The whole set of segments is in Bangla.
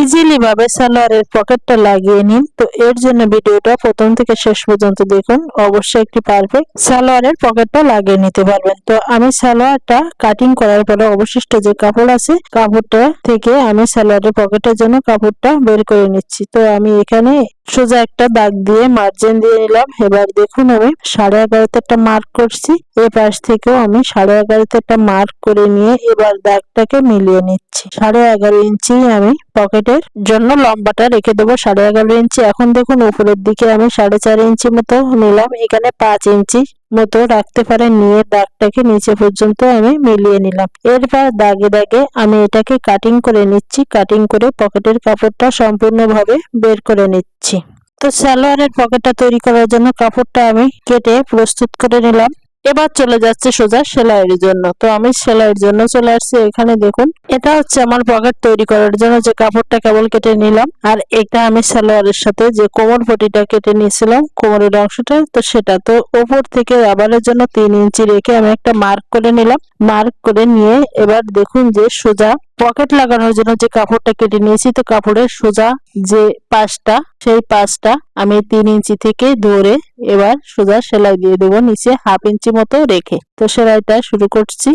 ইজিলি ভাবে সালোয়ারের পকেটটা লাগিয়ে নিন। তো এর জন্য ভিডিওটা প্রথম থেকে শেষ পর্যন্ত দেখুন। অবশ্যই একটি পারফেক্ট সালোয়ারের পকেটটা লাগিয়ে নিতে পারবেন। তো আমি সালোয়ারটা কাটিং করার পরে অবশিষ্ট যে কাপড় আছে, কাপড়টা থেকে আমি সালোয়ারের পকেটের জন্য কাপড়টা বের করে নিচ্ছি। তো আমি এখানে সোজা একটা দাগ দিয়ে মার্জিন দিয়ে নিলাম এবার দেখুন আমি সাড়ে এগারোতে একটা মার্ক করছি। এ পাশ থেকেও আমি সাড়ে এগারোতে একটা মার্ক করে নিয়ে এবার দাগটাকে মিলিয়ে নিচ্ছি। সাড়ে এগারো ইঞ্চি আমি পকেটের জন্য লম্বাটা রেখে দেবো সাড়ে এগারো ইঞ্চি। এখন দেখুন উপরের দিকে আমি সাড়ে চার ইঞ্চি মতো নিলাম। এখানে পাঁচ ইঞ্চি মতো রাখতে পারেন। নিয়ে দাগটাকে নিচে পর্যন্ত আমি মিলিয়ে নিলাম। এরপর দাগে দাগে আমি এটাকে কাটিং করে নিচ্ছি। কাটিং করে পকেটের কাপড়টা সম্পূর্ণভাবে বের করে নিচ্ছি। তো সালোয়ারের পকেটটা তৈরি করার জন্য কাপড়টা আমি কেটে প্রস্তুত করে নিলাম। এবার চলে যাচ্ছে সোজা সেলাইয়ের জন্য। তো আমি সেলাইয়ের জন্য চলে আসছি এখানে, দেখুন। এটা হচ্ছে আমার পকেট তৈরি করার জন্য যে কাপড়টা কেবল কেটে নিলাম, আর এটা আমি সালোয়ারের সাথে যে কোমর পটিটা কেটে নিয়েছিলাম, কোমরের অংশটা, তো সেটা। তো ওপর থেকে রাবারের জন্য তিন ইঞ্চি রেখে আমি একটা মার্ক করে নিলাম। মার্ক করে নিয়ে এবার দেখুন যে সোজা পকেট লাগানোর জন্য যে কাপড়টা কেটে নিয়েছি, তো কাপড়ের সোজা যে পাশটা, সেই পাশটা আমি তিন ইঞ্চি থেকে ধরে এবার সোজা সেলাই দিয়ে দেবো, নিচে হাফ ইঞ্চি মতো রেখে। তো সেলাইটা শুরু করছি।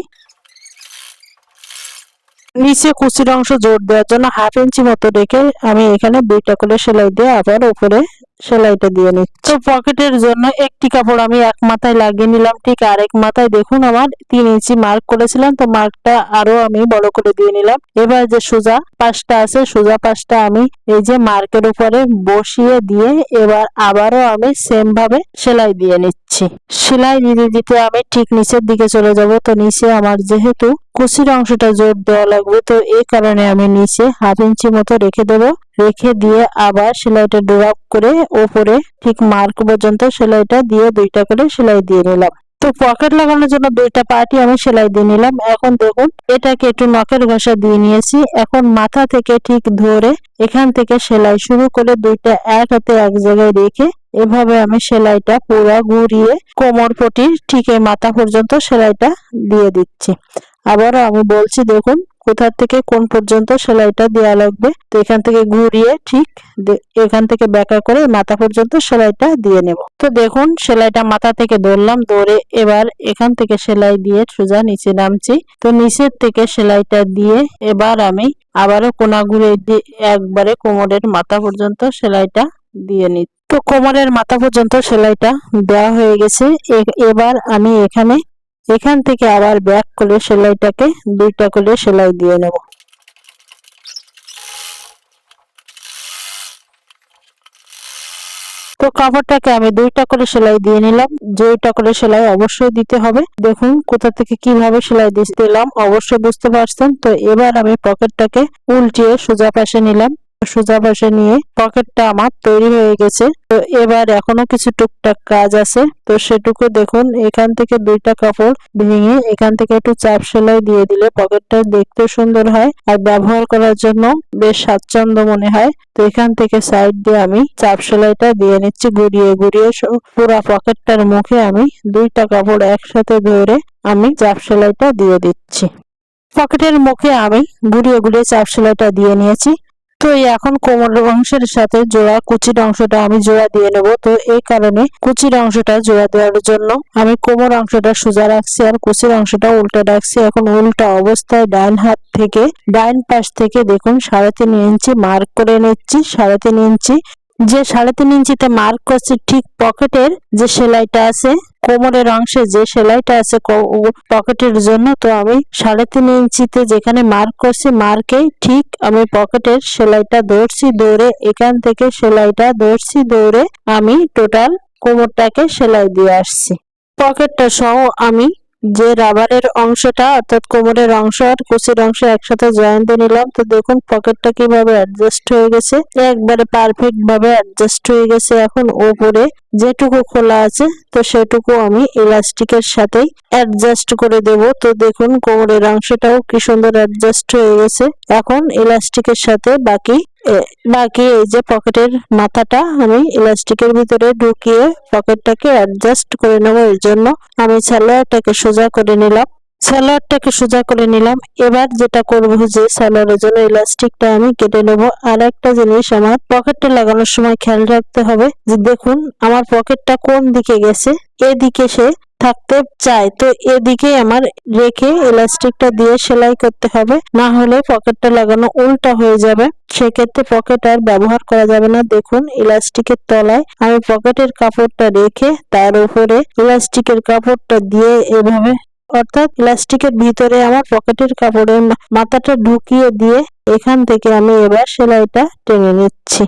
নিচে কুচির অংশ জোর দেওয়ার জন্য হাফ ইঞ্চি মতো রেখে আমি এখানে দুইটা করে সেলাই দিয়ে আবার উপরে সেলাইটা দিয়ে নিচ্ছি। তো পকেটের জন্য একটি কাপড় আমি এক মাথায় লাগিয়ে নিলাম। ঠিক আরেক মাথায় দেখুন আমার তিন ইঞ্চি মার্ক করেছিলাম, তো মার্কটা আরও আমি বড় করে দিয়ে নিলাম। এবার যে সোজা পাশটা আছে, সোজা পাশটা আমি এই যে মার্কের উপরে বসিয়ে দিয়ে এবার আবারও আমি সেম ভাবে সেলাই দিয়ে নিচ্ছি। সেলাই দিতে দিতে আমি ঠিক নিচের দিকে চলে যাব। তো নিচে আমার যেহেতু কুচির অংশটা জোর দেওয়া লাগবে, তো এই কারণে আমি নিচে হাফ ইঞ্চি মতো রেখে দেবো। রেখে দিয়ে আবার সেলাইটা ড্রপ করে ওপরে ঠিক মার্ক পর্যন্ত সেলাইটা দিয়ে দুইটা করে সেলাই দিয়ে নিলাম। তো পকেট লাগানোর জন্য দুইটা পার্টি আমি সেলাই দিয়ে নিলাম। এখন দেখুন, এটাকে একটু নখের ঘষা দিয়ে নিয়েছি। এখন মাথা থেকে ঠিক ধরে এখান থেকে সেলাই শুরু করে দুইটা এক হাতে এক জায়গায় রেখে এভাবে আমি সেলাইটা পুরো ঘুরিয়ে কোমর পটির ঠিক এই মাথা পর্যন্ত সেলাইটা দিয়ে দিচ্ছি। আবারও আমি বলছি, দেখুন, কোথা থেকে কোন পর্যন্ত সেলাইটা দেওয়া লাগবে। তো এখান থেকে ঘুরিয়ে ঠিক এখান থেকে ব্যাকা করে মাথা পর্যন্ত সেলাইটা দিয়ে নেব। তো দেখুন, সেলাইটা মাথা থেকে ধরলাম, ধরে এবার এখান থেকে সেলাই দিয়ে সোজা নিচে নামছি। তো নিচের থেকে সেলাইটা দিয়ে এবার আমি আবারও কোনা ঘুরে একবারে কোমরের মাথা পর্যন্ত সেলাইটা দিয়ে নিচ্ছি। তো কোমরের মাথা পর্যন্ত সেলাইটা দেওয়া হয়ে গেছে। এবার আমি এখানে এখান থেকে আবার ব্যাক করে সেলাইটাকে দুইটা করে সেলাই দিয়ে নেব। তো কাপড়টাকে আমি দুইটা করে সেলাই দিয়ে নিলাম। দুইটা করে সেলাই অবশ্যই দিতে হবে। দেখুন কোথা থেকে কীভাবে সেলাই দিলাম, অবশ্যই বুঝতে পারছেন। তো এবার আমি পকেটটাকে উল্টিয়ে সোজা পাশে নিলাম। সোজা পাশে নিয়ে পকেটটা আমার তৈরি হয়ে গেছে। তো এবার এখনও কিছু টুকটাক কাজ আছে। তো সেটুকু দেখুন, এখান থেকে দুইটা কাপড় ভেঙে এখান থেকে একটু চাপ সেলাই দিয়ে দিলে পকেটটা দেখতে সুন্দর হয় আর ব্যবহার করার জন্য বেশ স্বাচ্ছন্দ্য মনে হয়। তো এখান থেকে সাইড দিয়ে আমি চাপ সেলাইটা দিয়ে নিচ্ছি ঘুরিয়ে ঘুরিয়ে। পুরা পকেটটার মুখে আমি দুইটা কাপড় একসাথে ধরে আমি চাপ সেলাইটা দিয়ে দিচ্ছি। পকেটের মুখে আমি ঘুরিয়ে ঘুরিয়ে চাপ সেলাইটা দিয়ে নিয়েছি। তো এখন কোমরের অংশের সাথে জোড়া কুচির অংশটা আমি জোড়া দিয়ে নেব। তো এই কারণে কুচির অংশটা জোড়া দেওয়ার জন্য আমি কোমর অংশটা সোজা রাখছি আর কুচির অংশটা উল্টে রাখছি। এখন উল্টা অবস্থায় ডান হাত থেকে ডাইন পাশ থেকে দেখুন সাড়ে তিন ইঞ্চি মার্ক করে নিচ্ছি, সাড়ে তিন ইঞ্চি। যে সাড়ে তিন ইঞ্চিতে মার্ক করছি ঠিক পকেটের যে সেলাইটা আছে, কোমরের অংশে যে সেলাইটা আছে পকেটের জন্য, তো আমি সাড়ে তিন ইঞ্চিতে যেখানে মার্ক করছি মার্কে ঠিক আমি পকেটের সেলাইটা ধরছি দৌড়ে এখান থেকে সেলাইটা ধরছি দৌড়ে আমি টোটাল কোমরটাকে সেলাই দিয়ে আসছি। পকেটটা সহ আমি যে রাবারের অংশটা, অর্থাৎ কোমরের অংশ আর কুচির অংশ একসাথে জয়েন দিয়ে নিলাম। তো দেখুন পকেটটা কীভাবে অ্যাডজাস্ট হয়ে গেছে। একবারে পারফেক্ট ভাবে অ্যাডজাস্ট হয়ে গেছে এখন ওপরে। যেটুকু খোলা আছে, তো সেটুকু আমি ইলাস্টিকের সাথেই অ্যাডজাস্ট করে দেব। তো দেখুন কোমরের অংশটাও কি সুন্দর অ্যাডজাস্ট হয়ে গেছে। এখন ইলাস্টিকের সাথে বাকি বাকি এই যে পকেটের মাথাটা, আমি ইলাস্টিকের ভিতরে ঢুকিয়ে পকেটটাকে অ্যাডজাস্ট করে নেব। এর জন্য আমি সালোয়ারটাকে সোজা করে নিলাম। সালোয়ারটাকে সোজা করে নিলাম। এবার যেটা করব যে সালোয়ারের জন্য ইলাস্টিকটা আমি কেটে নেব। আর একটা জিনিস আমার পকেটে লাগানোর সময় খেয়াল রাখতে হবে যে দেখুন, আমার পকেটটা কোন দিকে গেছে? এদিকে সে থাকতে চায়, তো এদিকে আমার রেখে ইলাস্টিকটা দিয়ে সেলাই করতে হবে। না হলে পকেটটা লাগানো উল্টা হয়ে যাবে। সেক্ষেত্রে পকেট আর ব্যবহার করা যাবে না। দেখুন ইলাস্টিকের তলায় আমি পকেটের কাপড়টা রেখে তার উপরে ইলাস্টিকের কাপড়টা দিয়ে এভাবে, অর্থাৎ ইলাস্টিকের ভিতরে আমার পকেটের কাপড়ের মাথাটা ঢুকিয়ে দিয়ে এখান থেকে আমি এবার সেলাইটা টেনে নিচ্ছি।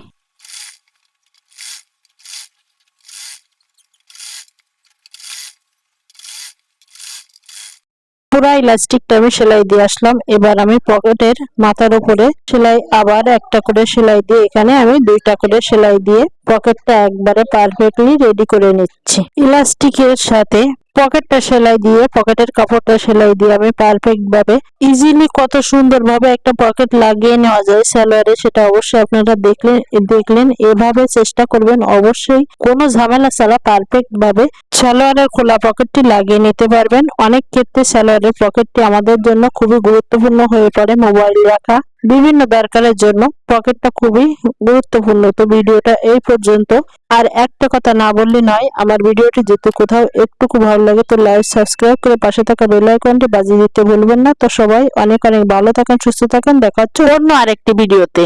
পুরা ইলাস্টিকটা আমি সেলাই দিয়ে আসলাম। এবার আমি পকেটের মাথার উপরে সেলাই আবার একটা করে সেলাই দিয়ে এখানে আমি দুইটা করে সেলাই দিয়ে পকেটটা একবারে পারফেক্টলি রেডি করে নিচ্ছি। ইলাস্টিকের সাথে পকেটটা সেলাই দিয়ে, পকেটের কাপড়টা সেলাই দিয়ে আমি পারফেক্ট ভাবে ইজিলি কত সুন্দর ভাবে একটা পকেট লাগিয়ে নেওয়া যায় সালোয়ারে, সেটা অবশ্যই আপনারা দেখলেন দেখলেন। এভাবে চেষ্টা করবেন, অবশ্যই কোনো ঝামেলা ছাড়া পারফেক্ট ভাবে সালোয়ারের খোলা পকেটটি লাগিয়ে নিতে পারবেন। অনেক ক্ষেত্রে সালোয়ারের পকেটটি আমাদের জন্য খুবই গুরুত্বপূর্ণ হয়ে পড়ে মোবাইল রাখা, বিভিন্ন দরকারের জন্য। পকেটটা খুবই গুরুত্বপূর্ণ। তো ভিডিওটা এই পর্যন্ত। আর একটা কথা না বললে নয়, আমার ভিডিওটি যেতে কোথাও একটুকু ভালো লাগে তো লাইক, সাবস্ক্রাইব করে পাশে থাকা বেল আইকনটি বাজিয়ে দিতে ভুলবেন না। তো সবাই অনেক অনেক ভালো থাকেন, সুস্থ থাকেন। দেখা হচ্ছে অন্য আরেকটি ভিডিওতে।